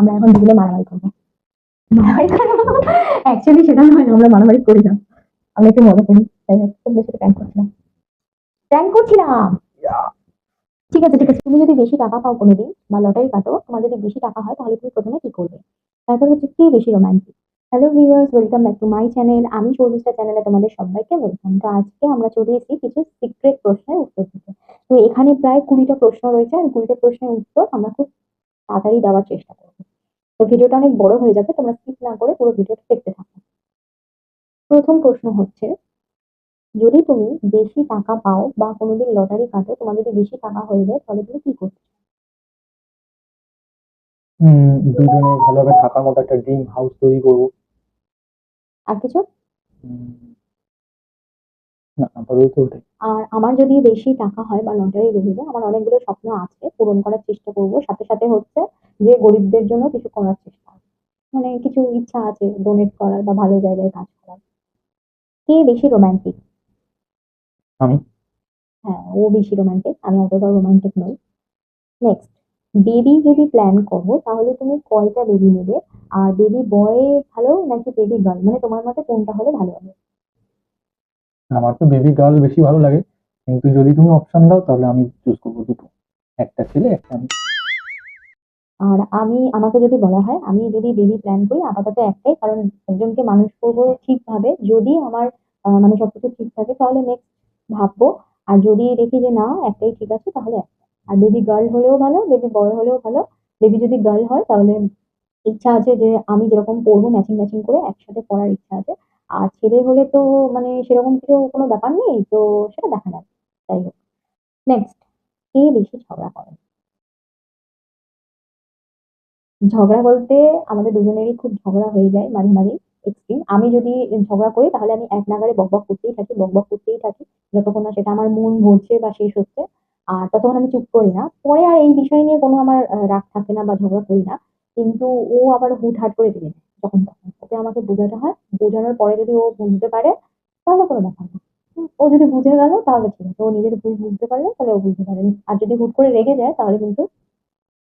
আমরা এখন দুজনে মারামারি করব। মারামারি করব? অ্যাকচুয়ালি সেটা নয় আমরা মারামারি করি না। আমরা একটু মজা করি। তাই তোমাদের সাথে প্র্যাঙ্ক করছিলাম প্র্যাঙ্ক করছিলাম। ঠিক আছে ঠিক আছে। তুমি যদি বেশি টাকা পাও কোনোদিন বা লটারি কাটো, তোমার যদি বেশি টাকা হয়, তাহলে তুমি প্রথমে কি করবে? তারপর হচ্ছে কে বেশি romantic hello viewers welcome back to my channel আমি সৌমিষ্ঠা চ্যানেলে তোমাদের সবাইকে ওয়েলকাম তো আজকে আমরা চলে এসেছি কিছু সিক্রেট প্রশ্নের উত্তর দিতে। তো এখানে প্রায় কুড়িটা প্রশ্ন রয়েছে, আর কুড়িটা প্রশ্নের উত্তর আমরা খুব তাড়াতাড়ি দেওয়ার চেষ্টা করব। তো ভিডিওটা অনেক বড় হয়ে যাবে তোমরা স্কিপ না করে পুরো ভিডিওটা দেখতে থাকো। প্রথম প্রশ্ন হচ্ছে যদি তুমি বেশি টাকা পাও বা কোনোদিন লটারি কাটো তোমার যদি বেশি টাকা হয়ে যায় তাহলে তুমি কি করবে দুজনে ভালোভাবে থাকার মতো একটা ড্রিম হাউস তৈরি করব। আর কিছু? আর আমার যদি বেশি টাকা হয় বা লটারি যায় আমার অনেকগুলো স্বপ্ন আছে পূরণ করার চেষ্টা করব। সাথে সাথে হচ্ছে যে গরিবদের জন্য কিছু করার চেষ্টা মানে কিছু ইচ্ছা আছে ডোনেট করার বা ভালো জায়গায় কাজ করার। কে বেশি রোমান্টিক আমি? হ্যাঁ ও বেশি রোমান্টিক আমি অতটা রোমান্টিক নই। নেক্সট বেবি যদি প্ল্যান করো তাহলে তুমি কয়টা বেবি নেবে? আর বেবি বয় ভালো নাকি বেবি গার্ল মানে তোমার মতে কোনটা হলে ভালো হবে? আমার তো বেবি গার্ল বেশি ভালো লাগে। কিন্তু যদি তুমি অপশন দাও, তাহলে আমি চুজ করব দুটো। একটা ছেলে, একটা আর আমি, আমাকে যদি বলা হয়, আমি যদি বেবি প্ল্যান করি, আপাতত একটাই, কারণ একজনকে মানুষ করব ঠিকভাবে। যদি আমার মানে সবকিছু ঠিক থাকে, তাহলে নেক্সট ভাববো। আর যদি দেখি যে না, একটাই ঠিক আছে, তাহলে একটা। আর বেবি গার্ল হলেও ভালো বেবি বয় হলেও ভালো। বেবি যদি গার্ল হয়, তাহলে ইচ্ছা আছে যে আমি যেরকম পড়ব ম্যাচিং ম্যাচিং করে একসাথে পড়ার ইচ্ছা আছে। আর ছেলে হলে তো মানে সেরকম কিছু কোনো ব্যাপার নেই, তো সেটা দেখা যাবে। যাই হোক নেক্সট কে বেশি ঝগড়া করে? ঝগড়া বলতে আমাদের দুজনেরই খুব ঝগড়া হয়ে যায় মাঝে মাঝে এক্সট্রিম আমি যদি ঝগড়া করি তাহলে আমি এক নাগাড়ে বকবক করতেই থাকি বকবক করতেই থাকি, যতক্ষণ না সেটা আমার মন ভরছে বা শেষ হচ্ছে। আর ততক্ষণ আমি চুপ করি না। পরে আর এই বিষয় নিয়ে কোনো আমার রাগ থাকে না বা ঝগড়া করি না। কিন্তু ও আবার হুটহাট করে দেয় যখন তখন ওকে আমাকে বোঝাতে হয়। বোঝানোর পরে যদি ও বুঝতে পারে তাহলে কোনো ব্যাপার না। ও যদি বুঝে গেল তাহলে ঠিক আছে। ও নিজের ভুল বুঝতে পারলে তাহলে ও বুঝতে পারেনি। আর যদি হুট করে রেগে যায় তাহলে কিন্তু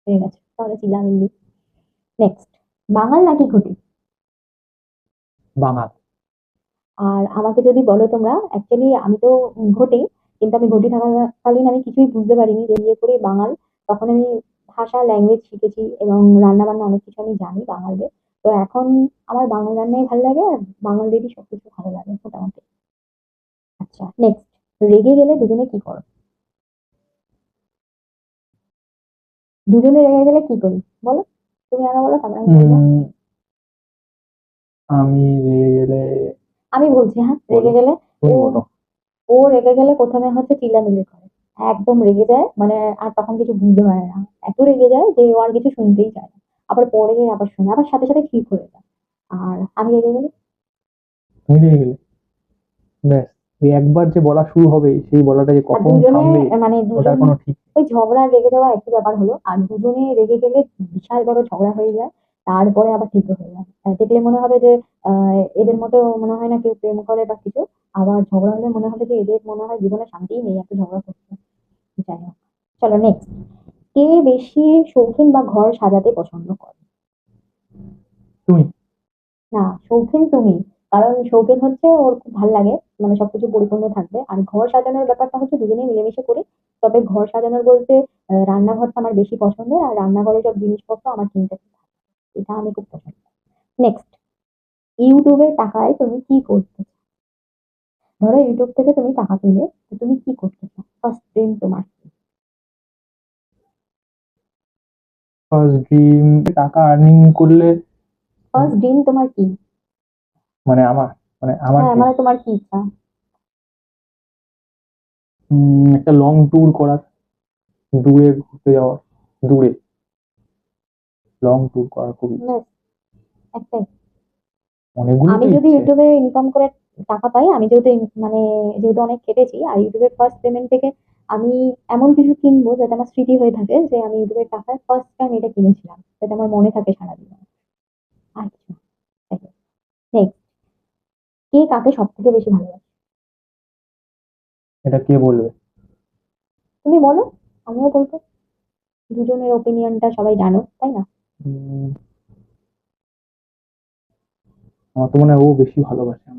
হয়ে গেছে। তাহলে চিল্লামিল্লি। নেক্সট বাঙাল নাকি ঘটি বাঙাল। আর আমাকে যদি বলো তোমরা অ্যাকচুয়ালি আমি তো ঘটি কিন্তু আমি ঘটি থাকাকালীন আমি কিছুই বুঝতে পারিনি যে বিয়ে করে বাঙাল। তখন আমি ভাষা ল্যাঙ্গুয়েজ শিখেছি এবং রান্না বান্না অনেক কিছু আমি জানি বাঙালদের। তো এখন আমার বাংলা রান্নাই ভালো লাগে আর বাঙালদেরই সবকিছু ভালো লাগে মোটামুটি। আচ্ছা নেক্সট রেগে গেলে দুজনে কি করো? দুজনে রেগে গেলে কি করি? বলো তুমি আগে বলো তারপরে আমি রেগে গেলে আমি বলছি হ্যাঁ রেগে গেলে? ও- ও রেগে গেলে প্রথমে হচ্ছে চিল্লামিল্লি করে। একদম রেগে যায় মানে আর তখন কিছু বুঝতে পারে না। এত রেগে যায় যে ও আর কিছু শুনতেই চায় না। আবার পরে আবার শুনে আবার সাথে সাথে ঠিক হয়ে যায়। আর আমি রেগে গেলে? তুমি রেগে গেলে। ব্যাস ওই একবার যে বলা শুরু হবে সেই বলাটা যে কখন থামবে মানে ওটার কোনো ঠিক ওই ঝগড়া রেগে যাওয়া একই ব্যাপার হলো। আর দুজনে রেগে গেলে বিশাল বড় ঝগড়া হয়ে যায় তারপরে আবার ঠিক হয়ে যায়। দেখলে মনে হবে যে আহ, এদের মতো মনে হয় না কেউ প্রেম করে বা কিছু। আবার ঝগড়া হলে মনে হবে যে এদের মনে হয় জীবনে শান্তিই নেই এত ঝগড়া করছে যাই হোক চলো নেক্সট কে বেশি শৌখিন বা ঘর সাজাতে পছন্দ করে? তুমি। না শৌখিন তুমি। কারণ শৌখিন হচ্ছে ওর খুব ভালো লাগে মানে সবকিছু পরিপূর্ণ থাকবে। আর ঘর সাজানোর ব্যাপারটা হচ্ছে দুজনেই মিলেমিশে করি। তবে ঘর সাজানোর বলতে রান্নাঘরটা আমার বেশি পছন্দের আর রান্নাঘরে সব জিনিসপত্র আমার কিনতে এটা আমি খুব পছন্দ নেক্সট ইউটিউবের টাকায় তুমি কি করতে চাও? ধরো ইউটিউব থেকে তুমি টাকা পেলে তুমি কি করতে চাও? ফার্স্ট ড্রিম তোমার ফার্স্ট ড্রিম টাকা আর্নিং করলে ফার্স্ট ড্রিম তোমার কি? মানে আমার মানে আমার হ্যাঁ মানে তোমার কি ইচ্ছা? একটা লং ট্যুর করার দূরে ঘুরতে যাওয়ার দূরে। লং ট্যুর করার খুবই ব্যাস, একটাই অনেকগুলো আমি যদি ইউটিউবে ইনকাম করে টাকা পাই আমি যেহেতু মানে যেহেতু অনেক খেটেছি আর ইউটিউবের ফার্স্ট পেমেন্ট থেকে আমি এমন কিছু কিনবো যাতে আমার স্মৃতি হয়ে থাকে যে আমি ইউটিউবের টাকায় ফার্স্ট টাইম এটা কিনেছিলাম যাতে আমার মনে থাকে সারাদিন। আর কিছু নেক্সট কে কাকে সব থেকে বেশি ভালোবাসে? এটা কে বলবে? তুমি বলো আমিও বলব। দুজনের ওপিনিয়নটা সবাই জানো তাই না? আমার তো মনে হয় ও বেশি ভালোবাসে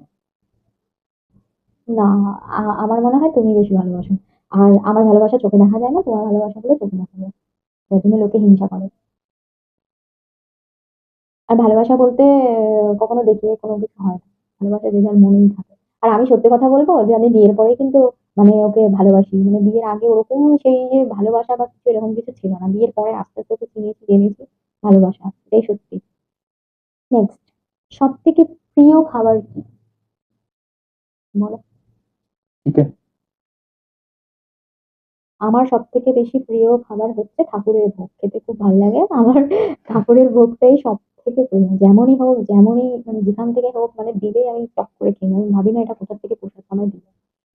না আমার মনে হয় তুমি বেশি ভালোবাসো। আর আমার ভালোবাসা চোখে দেখা যায় না, তোমার ভালোবাসা বলে চোখে দেখা যায়। তাই জন্য লোকে হিংসা করে। আর ভালোবাসা বলতে কখনো দেখিয়ে কোনো কিছু হয় না। ভালোবাসা যে যার মনেই থাকে। আর আমি সত্যি কথা বলব যে আমি বিয়ের পরে কিন্তু মানে ওকে ভালোবাসি। মানে বিয়ের আগে ওরকম সেই যে ভালোবাসা বা কিছু এরকম কিছু ছিল না। বিয়ের পরে আস্তে আস্তে ওকে চিনেছি, জেনেছি, ভালোবাসা। এটাই সত্যি। নেক্সট সব থেকে প্রিয় খাবার কি? বলো। চিকেন। আমার সব থেকে বেশি প্রিয় খাবার হচ্ছে ঠাকুরের ভোগ। খেতে খুব ভালো লাগে। আমার ঠাকুরের ভোগটাই সব থেকে প্রিয়। যেমনই হোক যেমনই মানে যেখান থেকে হোক মানে দিলেই আমি টক করে খেয়ে নিই। আমি ভাবি না এটা কোথা থেকে প্রসাদ আমায় দিল।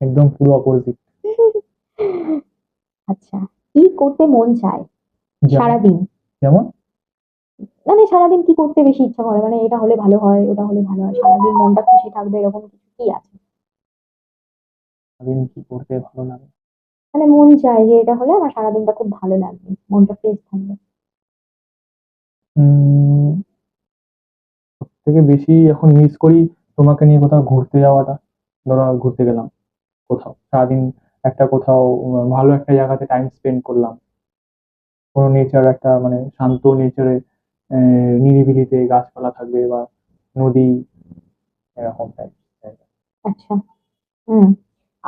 একদম পুরো অপোজিট। আচ্ছা কি করতে মন চায় সারাদিন? যেমন? মানে সারাদিন কি করতে বেশি ইচ্ছা করে? মানে এটা হলে ভালো হয় ওটা হলে ভালো হয়। সারাদিন মনটা খুশি থাকবে এরকম কিছু কি আছে? সারাদিন কি করতে ভালো লাগে? মানে মন চায় যে এটা হলে আমার সারাদিনটা খুব ভালো লাগবে মনটা ফ্রেশ থাকবে। থেকে বেশি এখন মিস করি তোমাকে নিয়ে কোথাও ঘুরতে যাওয়াটা। ধরো ঘুরতে গেলাম কোথাও সারাদিন একটা কোথাও ভালো একটা জায়গাতে টাইম স্পেন্ড করলাম। কোনো নেচার একটা মানে শান্ত নেচারে নিরিবিলিতে গাছপালা থাকবে বা নদী এরকম টাইপ আচ্ছা হুম।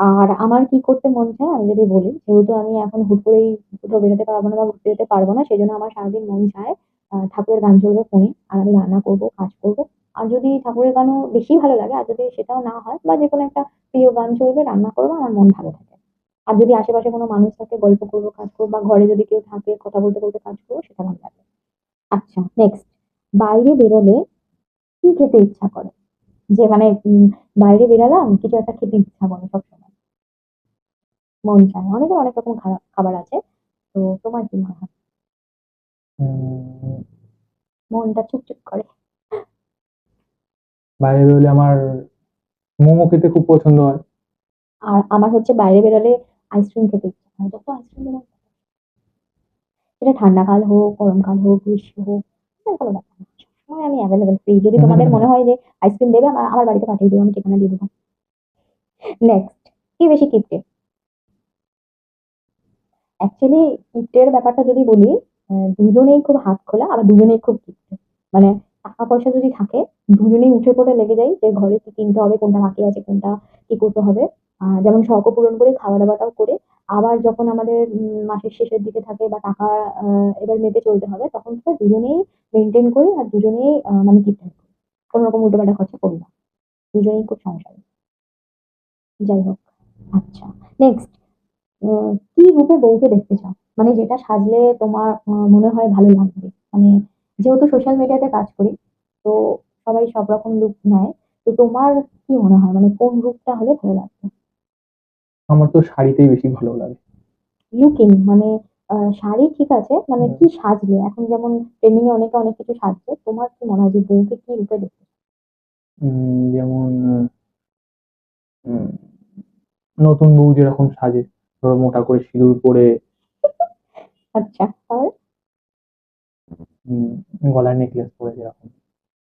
আর আমার কি করতে মন চায়, আমি যদি বলি, যেহেতু আমি এখন হুট করেই কোথাও বেরোতে পারব না বা ঘুরতে যেতে পারব না সেই জন্য আমার সারাদিন মন চায় ঠাকুরের গান চলবে ফোনে, আর আমি রান্না করব, কাজ করব। আর যদি ঠাকুরের গানও বেশি ভালো লাগে, আর যদি সেটাও না হয় বা যে কোনো একটা প্রিয় গান চলবে, রান্না করব, আমার মন ভালো থাকে। আর যদি আশেপাশে কোনো মানুষ থাকে, গল্প করব, কাজ করব, বা ঘরে যদি কেউ থাকে, কথা বলতে বলতে কাজ করব, সেটা ভালো লাগে। আচ্ছা নেক্সট বাইরে বেরোলে কি খেতে ইচ্ছা করে? যে মানে বাইরে বেরালাম, কিছু একটা খেতে ইচ্ছা করে সবসময়। মন চায়। অনেকের অনেক রকম খাবার আছে। তো তোমার কি মনে হয়? মনটা চুপচুপ করে। বাইরে বেরোলে আমার মোমো খেতে খুব পছন্দ হয়। আর আমার হচ্ছে বাইরে বেরোলে আইসক্রিম খেতে ইচ্ছা করে। যত আইসক্রিম বেরোয় সেটা ঠান্ডাকাল হোক গরমকাল হোক গ্রীষ্ম হোক আমার কোনো ব্যাপার না। সবসময় আমি অ্যাভেলেবেল ফ্রি যদি তোমাদের মনে হয় যে আইসক্রিম দেবে আমার বাড়িতে পাঠিয়ে দেবো আমি ঠিকানা দিয়ে দেবো। নেক্সট কি বেশি কিপটে অ্যাকচুয়ালি কিপ্টের ব্যাপারটা যদি বলি দুজনেই খুব হাত খোলা, আবার দুজনেই খুব কিপ্টে। মানে টাকা পয়সা যদি থাকে, দুজনেই উঠে পড়ে লেগে যায় যে ঘরে কি কিনতে হবে, কোনটা বাকি আছে, কোনটা কি করতে হবে। যেমন শখও পূরণ করে খাওয়া দাওয়াটাও করে। আবার যখন আমাদের মাসের শেষের দিকে থাকে বা টাকা এবার মেপে চলতে হবে, তখন তো দুজনেই মেনটেন করি আর দুজনেই মানে কিপটে করি কোনো রকম উল্টোপাল্টা খরচা করি না। দুজনেই খুব সংসারী। যাই হোক আচ্ছা। নেক্সট কি রূপে বউকে দেখতে চাও? মানে যেটা সাজলে তোমার মনে হয় ভালো লাগবে। মানে যেহেতু সোশ্যাল মিডিয়াতে কাজ করি তো সবাই সব রকম লুক নেয়। তো তোমার কি মনে হয়? মানে কোন রূপটা হলে ভালো লাগবে? আমার তো শাড়িতেই বেশি ভালো লাগে। লুকিং মানে শাড়ি ঠিক আছে মানে কি সাজলে? এখন যেমন ট্রেন্ডিং এ অনেকে অনেক কিছু সাজছে তোমার কি মনে হয় যে বউকে কি রূপে দেখতে চাও? যেমন নতুন বউ যেরকম সাজে। ধরো মোটা করে সিঁদুর পরে। আচ্ছা আর? গলায় নেকলেস পরে যেরকম।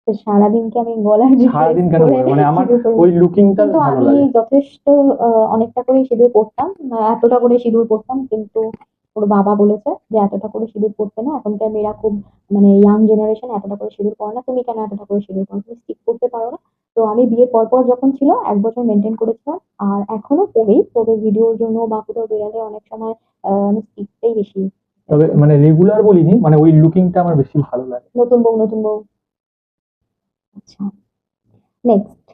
সারাদিন কি আমি গলায় সারাদিন কেন? মানে আমার ওই লুকিংটা কিন্তু আমি যথেষ্ট অনেকটা করে সিঁদুর পরতাম। এতটা করে সিঁদুর পরতাম কিন্তু ওর বাবা বলেছে যে এতটা করে সিঁদুর পরতে না এখনকার মেয়েরা খুব মানে ইয়াং জেনারেশন এতটা করে সিঁদুর পরে না। তুমি কেন এতটা করে সিঁদুর পরো? তুমি স্কিপ করতে পারো না। তো আমি বিয়ের পর পর যখন ছিল এক বছর মেনটেন করেছিলাম। আর এখনও পড়ি তবে ভিডিওর জন্য বা কোথাও বেরালে অনেক সময় আমি স্কিপটাই বেশি। তবে মানে রেগুলার বলিনি মানে ওই লুকিংটা আমার বেশি ভালো লাগে। নতুন বউ নতুন বউ। আচ্ছা নেক্সট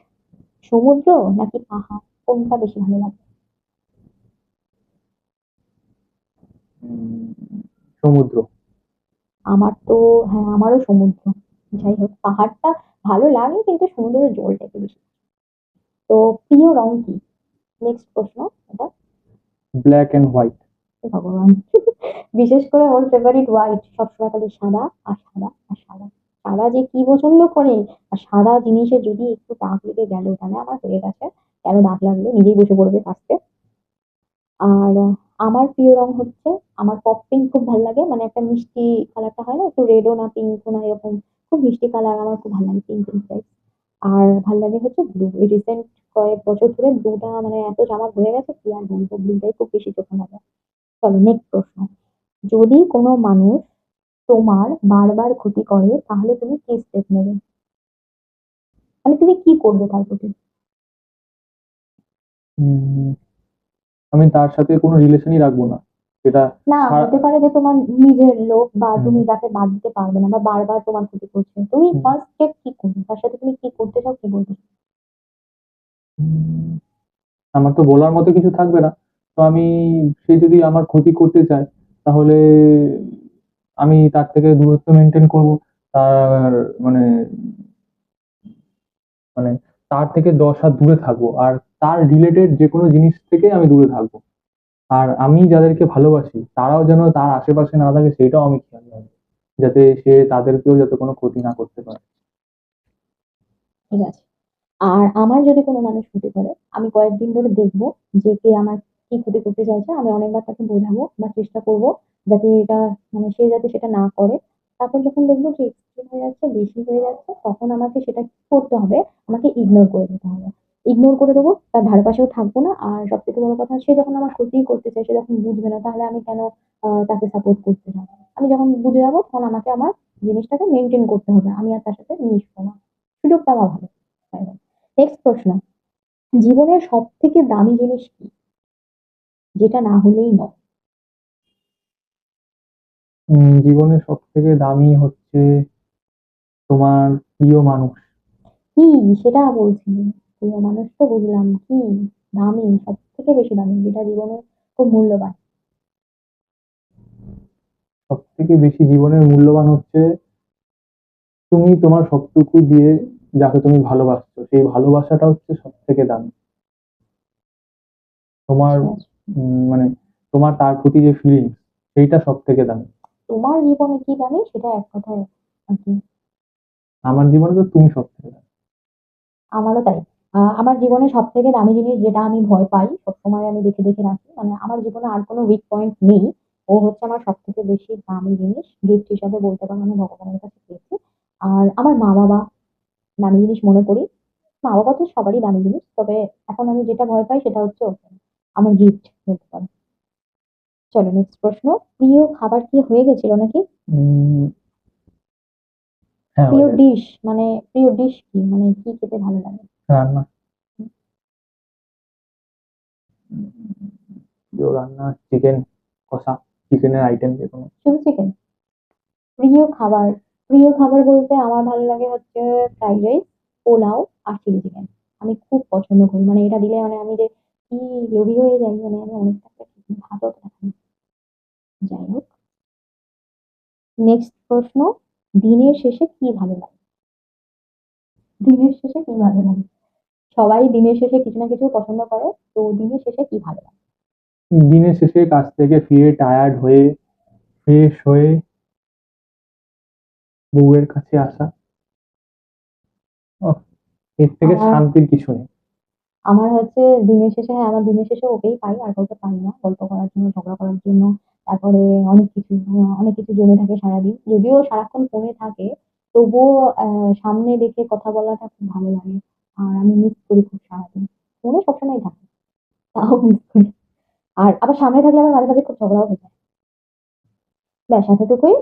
সমুদ্র নাকি পাহাড়? কোনটা বেশি ভালো লাগে? সমুদ্র। আমার তো হ্যাঁ আমারও সমুদ্র। যাই হোক পাহাড়টা ভালো লাগে কিন্তু সমুদ্রের জলটা একটু বেশি। তো প্রিয় রং কি? নেক্সট প্রশ্ন এটা? ব্ল্যাক অ্যান্ড হোয়াইট ভগবান। বিশেষ করে ওর ফেভারিট হোয়াইট সবসময় খালি সাদা আর সাদা আর সাদা। সাদা যে কি পছন্দ করে আর সাদা জিনিসে যদি একটু দাগ লেগে গেল তাহলে আমার হয়ে গেছে। কেন দাগ লাগল? নিজেই বসে পড়বে কাছতে আর আমার প্রিয় রং হচ্ছে আমার পপ পিঙ্ক খুব ভালো লাগে মানে একটা মিষ্টি কালারটা হয় না একটু রেডও না পিঙ্কও না এরকম। খুব মিষ্টি কালার, আমার খুব ভালো লাগে পিঙ্ক পিঙ্ক টাইপ আর ভালো লাগে হচ্ছে ব্লু এই রিসেন্ট কয়েক বছর ধরে ব্লুটা মানে এত জামা হয়ে গেছে কি আর বলব? ব্লুটাই খুব বেশি চোখে লাগে। চলো নেক্সট প্রশ্ন। যদি কোনো মানুষ তোমার বারবার ক্ষতি করে, তাহলে তুমি কি স্টেপ নেবে? মানে তুমি কি করবে তার প্রতি? আমি তার সাথে কোনো রিলেশনই রাখব না। সেটা না হতে পারে যে তোমার নিজের লোক বা তুমি যাকে বাদ দিতে পারবে না বা বারবার তোমার ক্ষতি করছে। তুমি। ফার্স্ট স্টেপ কি করবে? তার সাথে তুমি কি করতে চাও কি বলতে আমার তো বলার মতো কিছু থাকবে না। তো আমি সে যদি আমার ক্ষতি করতে চায় তাহলে আমি তার থেকে দূরত্ব মেনটেন করব। তার মানে মানে তার থেকে দশ হাত দূরে থাকব। আর তার রিলেটেড যে কোনো জিনিস থেকে আমি দূরে থাকব। আর আমি যাদেরকে ভালোবাসি, তারাও যেন তার আশেপাশে না থাকে সেটাও আমি খেয়াল রাখব যাতে সে তাদেরকেও যাতে কোনো ক্ষতি না করতে পারে। ঠিক আছে। আর আমার যদি কোনো মানুষ ক্ষতি করে, আমি কয়েকদিন ধরে দেখব যে কে আমার কি ক্ষতি করতে চাইছে, আমি অনেকবার তাকে বোঝাবো বা চেষ্টা করব যাতে এটা মানে সে যাতে সেটা না করে। তারপর যখন দেখব যে এক্সট্রিম হয়ে যাচ্ছে, বেশি হয়ে যাচ্ছে, তখন আমাকে সেটা কি করতে হবে, আমাকে ইগনোর করে দিতে হবে। ইগনোর করে দেবো তার ধারে পাশেও থাকব না। আর সব থেকে বড় কথা সে যখন আমার ক্ষতি করতে চায় সে যখন বুঝবে না তাহলে আমি কেন তাকে সাপোর্ট করতে যাব? আমি যখন বুঝে যাব তখন আমাকে আমার জিনিসটাকে মেনটেন করতে হবে। আমি আর তার সাথে মিশবো না। সুযোগটা আমার ভালো। নেক্সট প্রশ্ন। জীবনের সব থেকে দামি জিনিস কি? যেটা না হলেই নয়। উম, জীবনে সব থেকে দামি হচ্ছে তোমার প্রিয় মানুষ। কি? সেটা বলছি। প্রিয় মানুষ তো বুঝলাম কি দামি সব থেকে বেশি দামি যেটা জীবনে খুব মূল্যবান। সব থেকে বেশি জীবনের মূল্যবান হচ্ছে তুমি তোমার সবটুকু দিয়ে যাকে তুমি ভালোবাসছো সেই ভালোবাসাটা হচ্ছে সব থেকে দামি। তোমার উম, মানে তোমার তার প্রতি যে ফিলিংস সেইটা সব থেকে দামি। তোমার জীবনে কি দামি? সেটা এক কথায় আমার জীবনে তো তুমি সব থেকে দামি। আমারও তাই। আমার জীবনে সব থেকে দামি জিনিস যেটা আমি ভয় পাই সবসময় আমি দেখে দেখে রাখি মানে আমার জীবনে আর কোনো উইক পয়েন্ট নেই। ও হচ্ছে আমার সব থেকে বেশি দামি জিনিস গিফট হিসাবে বলতে পারো আমি ভগবানের কাছে পেয়েছি। আর আমার মা বাবা দামি জিনিস মনে করি মা বাবা তো সবারই দামি জিনিস তবে এখন আমি যেটা ভয় পাই সেটা হচ্ছে ওকে আমার গিফট বলতে পারো। চলো নেক্সট প্রশ্ন প্রিয় খাবার কি হয়ে গেছিল নাকি? হ্যাঁ প্রিয় ডিশ মানে প্রিয় ডিশ কি মানে কি খেতে ভালো লাগে? রান্না। রান্না চিকেন কষা চিকেনের আইটেম যে কোনো। শুধু চিকেন প্রিয় খাবার। প্রিয় খাবার বলতে আমার ভালো লাগে হচ্ছে ফ্রাইড রাইস পোলাও আর চিলি চিকেন আমি খুব পছন্দ করি। মানে এটা দিলে মানে আমি যে কি লোভী হয়ে যাই মানে আমি অনেকটা ভাতও খাই যাই হোক। নেক্সট প্রশ্ন দিনের শেষে কি ভালো লাগে? দিনের শেষে কি ভালো লাগে? সবাই দিনের শেষে কিছু না কিছু পছন্দ করে তো দিনের শেষে কি ভালো লাগে? দিনের শেষে কাজ থেকে ফিরে টায়ার্ড হয়ে ফ্রেশ হয়ে বউয়ের কাছে আসা। এর থেকে শান্তির কিছু নেই। আমার হচ্ছে দিনের শেষে হ্যাঁ আমার দিনের শেষে ওকেই পাই আর কাউকে পাই না। গল্প করার জন্য ঝগড়া করার জন্য তারপরে অনেক কিছু অনেক কিছু জমে থাকে সারাদিন। যদিও সারাক্ষণ ফোনে থাকে তবুও সামনে দেখে কথা বলাটা খুব ভালো লাগে। আর আমি মিস করি খুব সারাদিন। ফোনে সবসময় থাকে। তাও মিস করি। আর আবার সামনে থাকলে আমার মাঝে মাঝে খুব ঝগড়াও হয়ে যায়। ব্যাস, এতটুকুই।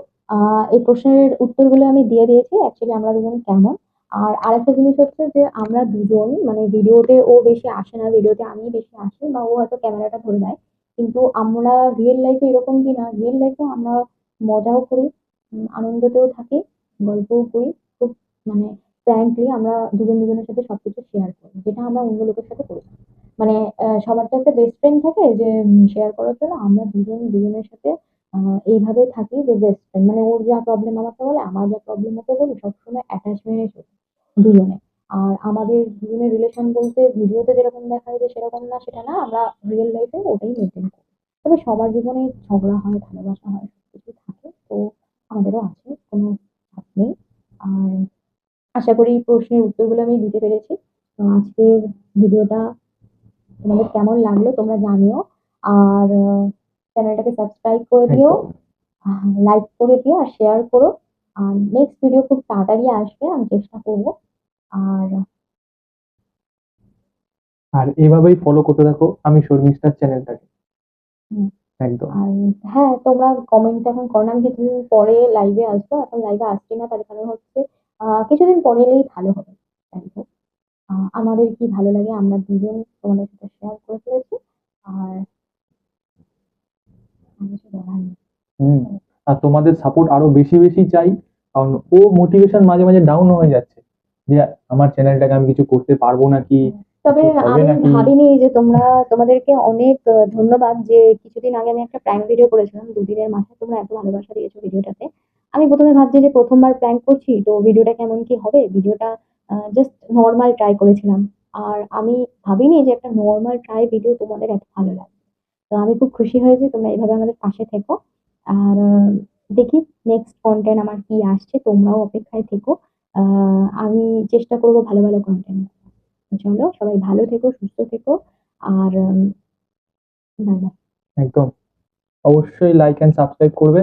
এই প্রশ্নের উত্তরগুলো আমি দিয়ে দিয়েছি। অ্যাকচুয়ালি আমরা দুজন কেমন? আর আরেকটা জিনিস হচ্ছে যে আমরা দুজন মানে ভিডিওতে ও বেশি আসে না, ভিডিওতে আমি বেশি আসি বা ও হয়তো ক্যামেরাটা ধরে দেয় কিন্তু আমরা রিয়েল লাইফে এরকম কি না? রিয়েল লাইফে আমরা মজাও করি আনন্দতেও থাকি, গল্পও করি। খুব মানে ফ্র্যাঙ্কলি আমরা দুজন দুজনের সাথে সবকিছু শেয়ার করি, যেটা আমরা অন্য লোকের সাথে করি। মানে সবার তো একটা বেস্ট ফ্রেন্ড থাকে যে শেয়ার করার জন্য আমরা দুজন দুজনের সাথে এইভাবে থাকি যে বেস্ট ফ্রেন্ড মানে ওর যা প্রবলেম আমাকে বলে, আমার যা প্রবলেম ওকে বলি, সবসময় অ্যাটাচমেন্টে চলি দুজনে। আর আমাদের দুজনের রিলেশন বলতে ভিডিওতে যেরকম দেখা যায় সেরকম না, সেটা না, আমরা রিয়েল লাইফে ওটাই মেনটেন করি। তবে সবার জীবনে ঝগড়া হয়, ভালোবাসা হয় সবকিছু থাকে, তো আমাদেরও আছে কোনো চাপ নেই আর আশা করি প্রশ্নের উত্তরগুলো আমি দিতে পেরেছি। তো আজকের ভিডিওটা তোমাদের কেমন লাগল তোমরা জানিও। আর চ্যানেলটাকে সাবস্ক্রাইব করে দিও লাইক করে দিও আর শেয়ার করো। আর নেক্সট ভিডিও খুব তাড়াতাড়ি আসবে আমি চেষ্টা করব। আর আর এভাবেই ফলো করতে থাকো আমি শর্মিষ্ঠার চ্যানেলটাকে। একদম। আর হ্যাঁ তোমরা কমেন্ট এখন করো না আমি কিছুদিন পরে লাইভে আসব। এখন লাইভে আসছি না তার কারণ হচ্ছে কিছুদিন পরে এলেই ভালো হবে। হোক আমাদের কি ভালো লাগে আমরা দুজন তোমাদের সাথে শেয়ার করে ফেলেছি। আর আর তোমাদের সাপোর্ট আরও বেশি বেশি চাই। কারণ ও মোটিভেশন মাঝে মাঝে ডাউন হয়ে যাচ্ছে। যে আমার চ্যানেলটাকে আমি কিছু করতে পারব নাকি? তবে কিছু আমি ভাবিনি যে তোমরা তোমাদেরকে অনেক ধন্যবাদ যে কিছুদিন আগে আমি একটা প্র্যাঙ্ক ভিডিও করেছিলাম। দুদিনের মাথায় তোমরা এত ভালোবাসা দিয়েছ ভিডিওটাতে আমি প্রথমে ভাবছি যে প্রথমবার প্র্যাঙ্ক করছি, তো ভিডিওটা কেমন কি হবে? ভিডিওটা জাস্ট নর্মাল ট্রাই করেছিলাম। আর আমি ভাবিনি যে একটা নর্মাল ট্রাই ভিডিও তোমাদের এত ভালো লাগবে তো আমি খুব খুশি হয়েছি, তোমরা এইভাবে আমাদের পাশে থেকো। আর দেখি নেক্সট কন্টেন্ট আমার কি আসছে, তোমরাও অপেক্ষায় থেকো। আমি চেষ্টা করব ভালো ভালো কন্টেন্ট চলো, সবাই ভালো থেকো, সুস্থ থেকো। আর একদম। অবশ্যই লাইক অ্যান্ড সাবস্ক্রাইব করবে।